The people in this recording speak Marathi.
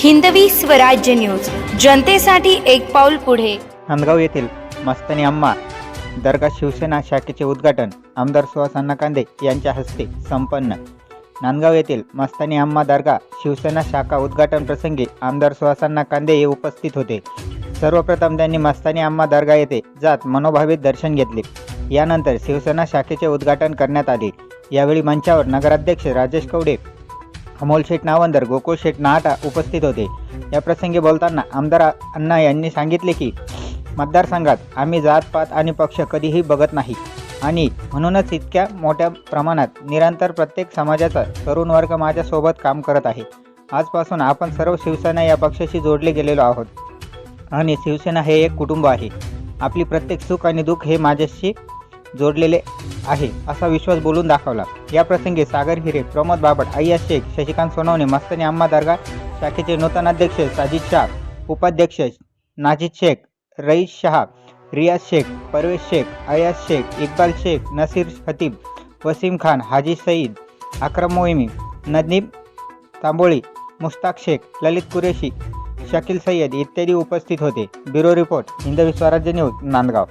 हिंदवी स्वराज्य न्यूज. जनतेसाठी एक पाऊल पुढे. नांदगाव येथील मस्तानी अम्मा दर्गा शिवसेना शाखेचे उद्घाटन आमदार सुहास अण्णा कांदे यांच्या हस्ते संपन्न. नांदगाव येथील मस्तानी अम्मा दर्गा शिवसेना शाखा उद्घाटन प्रसंगी आमदार सुहास कांदे हे उपस्थित होते. सर्वप्रथम त्यांनी मस्तानी अम्मा दर्गा येथे जात मनोभावित दर्शन घेतले. यानंतर शिवसेना शाखेचे उद्घाटन करण्यात आले. यावेळी मंचावर नगराध्यक्ष राजेश कवडे अमोल शेठ नावंदर गोकुळ शेठ नाटा उपस्थित होते. या प्रसंगी बोलताना आमदार अण्णा यांनी सांगितले की मतदारसंघात आम्ही जातपात आणि पक्ष कधीही बघत नाही. आणि म्हणूनच इतक्या मोठ्या प्रमाणात निरंतर प्रत्येक समाजाचा तरुण वर्ग माझ्यासोबत काम करत आहे. आजपासून आपण सर्व शिवसेना या पक्षाशी जोडले गेलेलो आहोत. आणि शिवसेना हे एक कुटुंब आहे. आपली प्रत्येक सुख आणि दुःख हे माझ्याशी जोडलेले आहे असा विश्वास बोलून दाखवला. या प्रसंगी सागर हिरे प्रमोद बाबट अय्या शेख शशिकांत सोनवणे मस्तनी अम्मा दर्गा शाखेचे नूतन अध्यक्ष साजिद शाह उपाध्यक्ष नाजिद शेख रईस शहा रियाज शेख परवेज शेख अयाज शेख इक्बाल शेख नसीर हतीब वसीम खान हाजी सईद अक्रम मोहिमी नदीम तांबोळी मुस्ताक शेख ललित कुरेशी शकील सय्यद इत्यादी उपस्थित होते. Bureau report Hindavi Swarajya news Nandgaon.